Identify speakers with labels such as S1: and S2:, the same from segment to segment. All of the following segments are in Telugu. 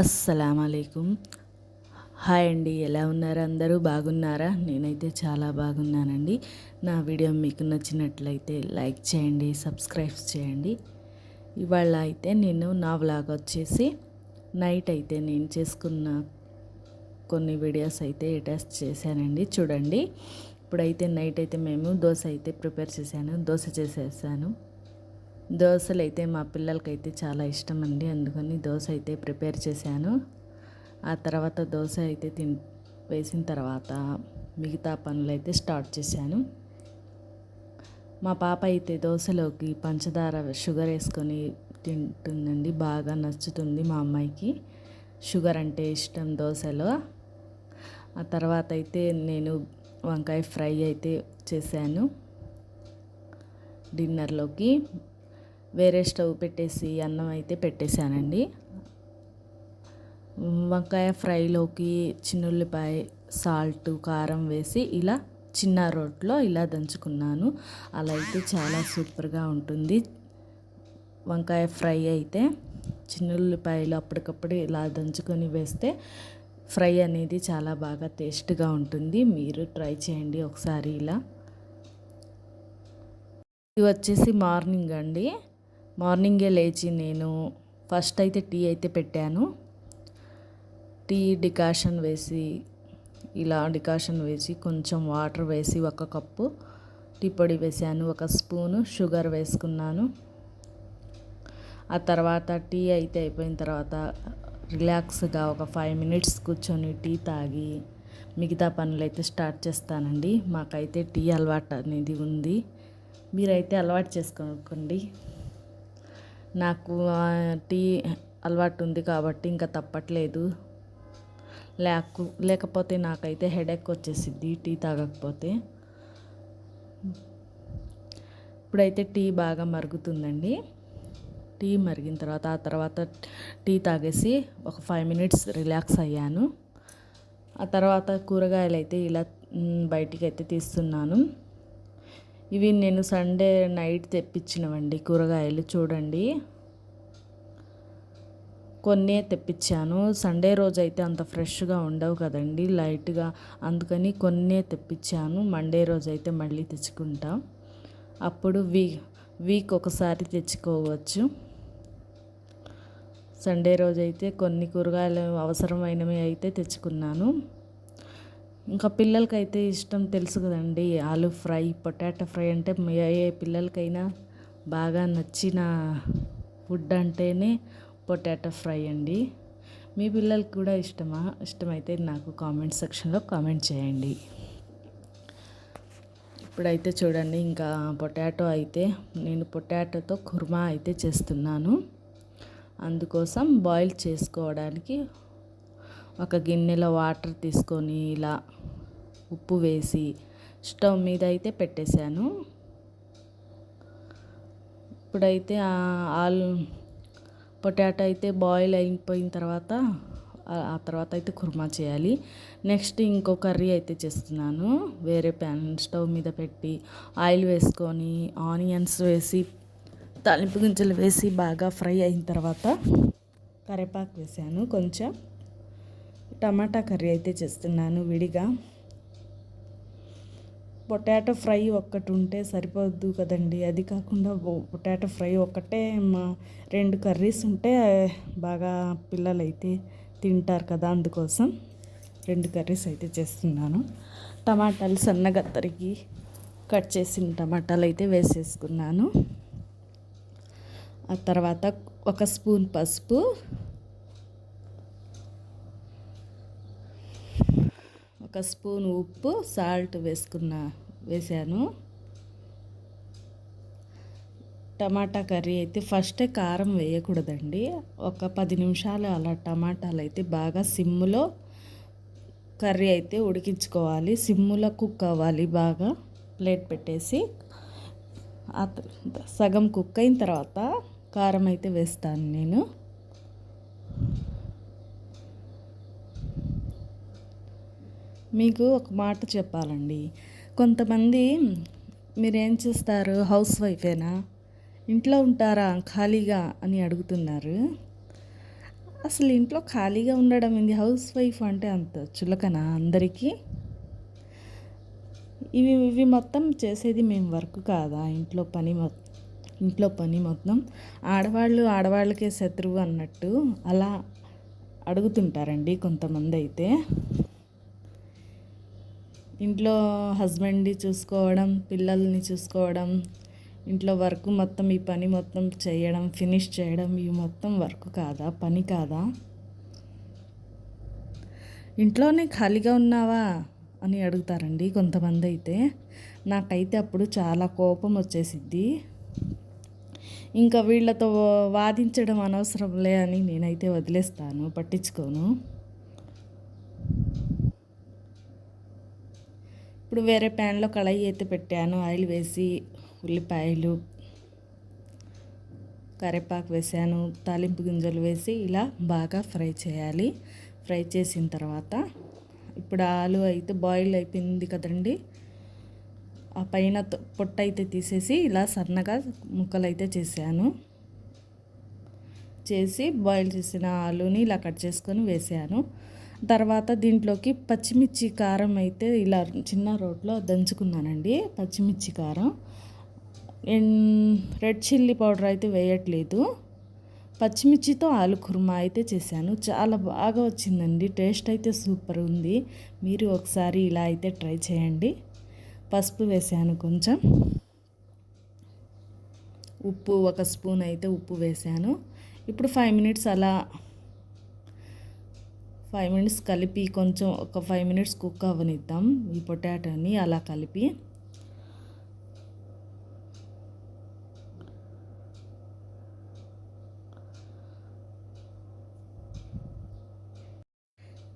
S1: అస్సలం అయికం హాయ్ అండి ఎలా ఉన్నారు అందరూ? బాగున్నారా? నేనైతే చాలా బాగున్నానండి. నా వీడియో మీకు నచ్చినట్లయితే లైక్ చేయండి సబ్స్క్రైబ్ చేయండి. ఇవాళ అయితే నేను నా వ్లాగ్ వచ్చేసి నైట్ అయితే నేను చేసుకున్న కొన్ని వీడియోస్ అయితే అటాచ్ చేశానండి. చూడండి. ఇప్పుడైతే నైట్ అయితే మేము దోశ అయితే ప్రిపేర్ చేశాను. దోశ చేసేసాను. దోశలు అయితే మా పిల్లలకైతే చాలా ఇష్టం అండి అందుకని దోశ అయితే ప్రిపేర్ చేశాను. ఆ తర్వాత దోశ అయితే తిన్ వేసిన తర్వాత మిగతా పనులు అయితే స్టార్ట్ చేశాను. మా పాప అయితే దోశలోకి పంచదార షుగర్ వేసుకొని తింటుందండి. బాగా నచ్చుతుంది మా అమ్మాయికి. షుగర్ అంటే ఇష్టం దోశలో ఆ తర్వాత అయితే నేను వంకాయ ఫ్రై అయితే చేశాను. డిన్నర్లోకి వేరే స్టవ్ పెట్టేసి అన్నం అయితే పెట్టేశానండి. వంకాయ ఫ్రైలోకి చిన్నుల్లిపాయ సాల్ట్ కారం వేసి ఇలా చిన్న రోట్లో ఇలా దంచుకున్నాను. అలా అయితే చాలా సూపర్గా ఉంటుంది. వంకాయ ఫ్రై అయితే చిన్నుల్లిపాయలు అప్పటికప్పుడు ఇలా దంచుకొని వేస్తే ఫ్రై అనేది చాలా బాగా టేస్ట్గా ఉంటుంది. మీరు ట్రై చేయండి ఒకసారి ఇలా. ఇది వచ్చేసి మార్నింగ్ అండి. మార్నింగే లేచి నేను ఫస్ట్ అయితే టీ అయితే పెట్టాను. టీ డికాషన్ వేసి ఇలా డికాషన్ వేసి కొంచెం వాటర్ వేసి ఒక కప్పు టీ పొడి వేసాను ఒక స్పూను షుగర్ వేసుకున్నాను. ఆ తర్వాత టీ అయితే అయిపోయిన తర్వాత రిలాక్స్గా ఒక ఫైవ్ మినిట్స్ కూర్చొని టీ తాగి మిగతా పనులు అయితే స్టార్ట్ చేస్తానండి. మాకైతే టీ అలవాటు అనేది ఉంది. మీరైతే అలవాటు చేసుకోకండి. నాకు టీ అలవాటు ఉంది కాబట్టి ఇంకా తప్పట్లేదు. లేకు లేకపోతే నాకైతే హెడేక్ వచ్చేసిద్ది టీ తాగకపోతే. ఇప్పుడైతే టీ బాగా మరుగుతుందండి. టీ మరిగిన తర్వాత ఆ తర్వాత టీ తాగేసి ఒక ఫైవ్ మినిట్స్ రిలాక్స్ అయ్యాను. ఆ తర్వాత కూరగాయలు అయితే ఇలా బయటికి అయితే తీస్తున్నాను. ఇవి నేను సండే నైట్ తెప్పించినవండి కూరగాయలు చూడండి. కొన్నే తెప్పించాను. సండే రోజు అయితే అంత ఫ్రెష్గా ఉండవు కదండి లైట్గా. అందుకని కొన్నే తెప్పించాను. మండే రోజు అయితే మళ్ళీ తెచ్చుకుంటాం. అప్పుడు వీ వీక్ ఒకసారి తెచ్చుకోవచ్చు. సండే రోజు అయితే కొన్ని కూరగాయలు అవసరమైనవి అయితే తెచ్చుకున్నాను. ఇంకా పిల్లలకైతే ఇష్టం తెలుసు కదండి ఆలు ఫ్రై పొటాటో ఫ్రై అంటే ఏ పిల్లలకైనా బాగా నచ్చిన ఫుడ్ అంటేనే పొటాటో ఫ్రై అండి. మీ పిల్లలకి కూడా ఇష్టమా? ఇష్టమైతే నాకు కామెంట్ సెక్షన్లో కామెంట్ చేయండి. ఇప్పుడైతే చూడండి ఇంకా పొటాటో అయితే నేను పొటాటోతో కుర్మా అయితే చేస్తున్నాను. అందుకోసం బాయిల్ చేసుకోవడానికి ఒక గిన్నెలో వాటర్ తీసుకొని ఇలా ఉప్పు వేసి స్టవ్ మీద అయితే పెట్టేశాను. ఇప్పుడైతే ఆలు పొటాటో అయితే బాయిల్ అయిపోయిన తర్వాత ఆ తర్వాత అయితే కుర్మా చేయాలి. నెక్స్ట్ ఇంకో కర్రీ అయితే చేస్తున్నాను. వేరే ప్యాన్ స్టవ్ మీద పెట్టి ఆయిల్ వేసుకొని ఆనియన్స్ వేసి తాలింపు గింజలు వేసి బాగా ఫ్రై అయిన తర్వాత కరివేపాకు వేసాను. కొంచెం టమాటా కర్రీ అయితే చేస్తున్నాను విడిగా. పొటాటో ఫ్రై ఒక్కటి ఉంటే సరిపోద్దు కదండి. అది కాకుండా పొటాటో ఫ్రై ఒక్కటే మా రెండు కర్రీస్ ఉంటే బాగా పిల్లలు అయితే తింటారు కదా అందుకోసం రెండు కర్రీస్ అయితే చేస్తున్నాను. టమాటాలు సన్నగా తరిగి కట్ చేసిన టమాటాలు అయితే వేసేసుకున్నాను. ఆ తర్వాత ఒక స్పూన్ పసుపు ఒక స్పూన్ ఉప్పు సాల్ట్ వేసుకున్న వేసాను. టమాటా కర్రీ అయితే ఫస్ట్ కారం వేయకూడదండి. ఒక పది నిమిషాలు అలా టమాటాలు అయితే బాగా సిమ్ములో కర్రీ అయితే ఉడికించుకోవాలి. సిమ్ములో కుక్ అవ్వాలి బాగా ప్లేట్ పెట్టేసి. సగం కుక్ అయిన తర్వాత కారం అయితే వేస్తాను నేను. మీకు ఒక మాట చెప్పాలండి. కొంతమంది మీరేం చేస్తారు? హౌస్ వైఫేనా ఇంట్లో ఉంటారా? ఖాళీగా? అని అడుగుతున్నారు. అసలు ఇంట్లో ఖాళీగా ఉండడం ఇది హౌస్ వైఫ్ అంటే అంత చులకనా అందరికీ? ఇవి ఇవి మొత్తం చేసేది మేము వర్క్ కాదా? ఇంట్లో పని మొత్తం ఇంట్లో పని మొత్తం ఆడవాళ్ళు ఆడవాళ్ళకే శత్రువు అన్నట్టు అలా అడుగుతుంటారండి కొంతమంది అయితే ఇంట్లో హస్బెండ్ని చూసుకోవడం పిల్లల్ని చూసుకోవడం ఇంట్లో వర్క్ మొత్తం ఈ పని మొత్తం చేయడం ఫినిష్ చేయడం ఇవి మొత్తం వర్క్ కాదా? పని కాదా? ఇంట్లోనే ఖాళీగా ఉన్నావా? అని అడుగుతారండి కొంతమంది అయితే. నాకైతే అప్పుడు చాలా కోపం వచ్చేసిద్ది. ఇంకా వీళ్ళతో వాదించడం అనవసరంలే అని నేనైతే వదిలేస్తాను పట్టించుకోను. ఇప్పుడు వేరే ప్యాన్లో కళాయి అయితే పెట్టాను. ఆయిల్ వేసి ఉల్లిపాయలు కరివేపాకు వేసాను. తాలింపు గింజలు వేసి ఇలా బాగా ఫ్రై చేయాలి. ఫ్రై చేసిన తర్వాత ఇప్పుడు ఆలు అయితే బాయిల్ అయిపోయింది కదండి. ఆ పైన పొట్ట అయితే తీసేసి ఇలా సన్నగా ముక్కలు అయితే చేశాను. చేసి బాయిల్ చేసిన ఆలుని ఇలా కట్ చేసుకొని వేసాను. తర్వాత దీంట్లోకి పచ్చిమిర్చి కారం అయితే ఇలా చిన్న రోట్లో దంచుకున్నానండి. పచ్చిమిర్చి కారం. రెడ్ చిల్లీ పౌడర్ అయితే వేయట్లేదు. పచ్చిమిర్చితో ఆలు కుర్మా అయితే చేశాను. చాలా బాగా వచ్చిందండి. టేస్ట్ అయితే సూపర్ ఉంది. మీరు ఒకసారి ఇలా అయితే ట్రై చేయండి. పసుపు వేసాను కొంచెం. ఉప్పు ఒక స్పూన్ అయితే ఉప్పు వేసాను ఇప్పుడు ఫైవ్ మినిట్స్ అలా ఫైవ్ మినిట్స్ కలిపి కొంచెం ఒక ఫైవ్ మినిట్స్ కుక్ అవ్వనిద్దాం ఈ పొటాటోని అలా కలిపి.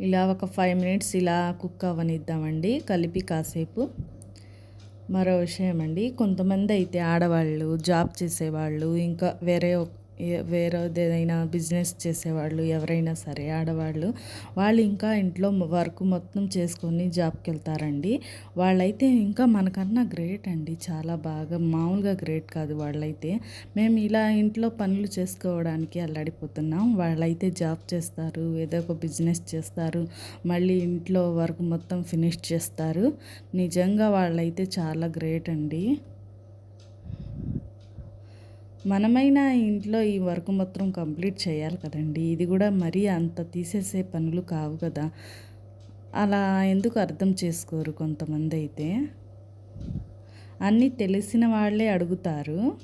S1: ఇలా ఒక ఫైవ్ మినిట్స్ ఇలా కుక్ అవ్వనిద్దామండి. కలిపి కాసేపు. మరో విషయం అండి కొంతమంది అయితే ఆడవాళ్ళు జాబ్ చేసేవాళ్ళు ఇంకా వేరే వేరే ఏదైనా బిజినెస్ చేసేవాళ్ళు ఎవరైనా సరే ఆడవాళ్ళు వాళ్ళు ఇంకా ఇంట్లో వర్క్ మొత్తం చేసుకొని జాబ్కి వెళ్తారండి వాళ్ళైతే ఇంకా మనకన్నా గ్రేట్ అండి. చాలా బాగా మామూలుగా గ్రేట్ కాదు వాళ్ళైతే. మేము ఇలా ఇంట్లో పనులు చేసుకోవడానికి అల్లాడిపోతున్నాం. వాళ్ళైతే జాబ్ చేస్తారు ఏదో ఒక బిజినెస్ చేస్తారు మళ్ళీ ఇంట్లో వర్క్ మొత్తం ఫినిష్ చేస్తారు. నిజంగా వాళ్ళైతే చాలా గ్రేట్ అండి. మనమైనా ఇంట్లో ఈ వర్క్ మొత్తం కంప్లీట్ చేయాలి కదండి. ఇది కూడా మరీ అంత తీసేసే పనులు కావు కదా. అలా ఎందుకు అర్థం చేసుకోరు కొంతమంది అయితే? అన్నీ తెలిసిన వాళ్ళే అడుగుతారు.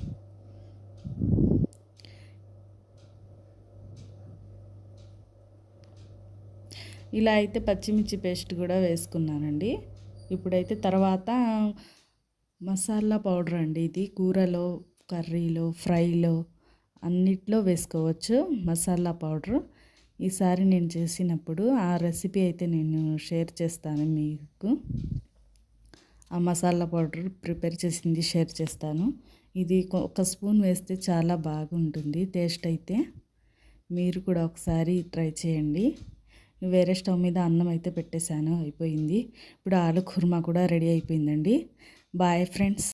S1: ఇలా అయితే పచ్చిమిర్చి పేస్ట్ కూడా వేసుకున్నానండి. ఇప్పుడైతే తర్వాత మసాలా పౌడర్ అండి ఇది. కూరలో కర్రీలో ఫ్రైలో అన్నిట్లో వేసుకోవచ్చు. మసాలా పౌడర్. ఈసారి నేను చేసినప్పుడు ఆ రెసిపీ అయితే నేను షేర్ చేస్తాను మీకు. ఆ మసాలా పౌడర్ ప్రిపేర్ చేసింది షేర్ చేస్తాను. ఇది ఒక స్పూన్ వేస్తే చాలా బాగుంటుంది టేస్ట్ అయితే. మీరు కూడా ఒకసారి ట్రై చేయండి. వేరే స్టవ్ మీద అన్నం అయితే పెట్టేశాను అయిపోయింది. ఇప్పుడు ఆలు కుర్మా కూడా రెడీ అయిపోయిందండి. Bye friends.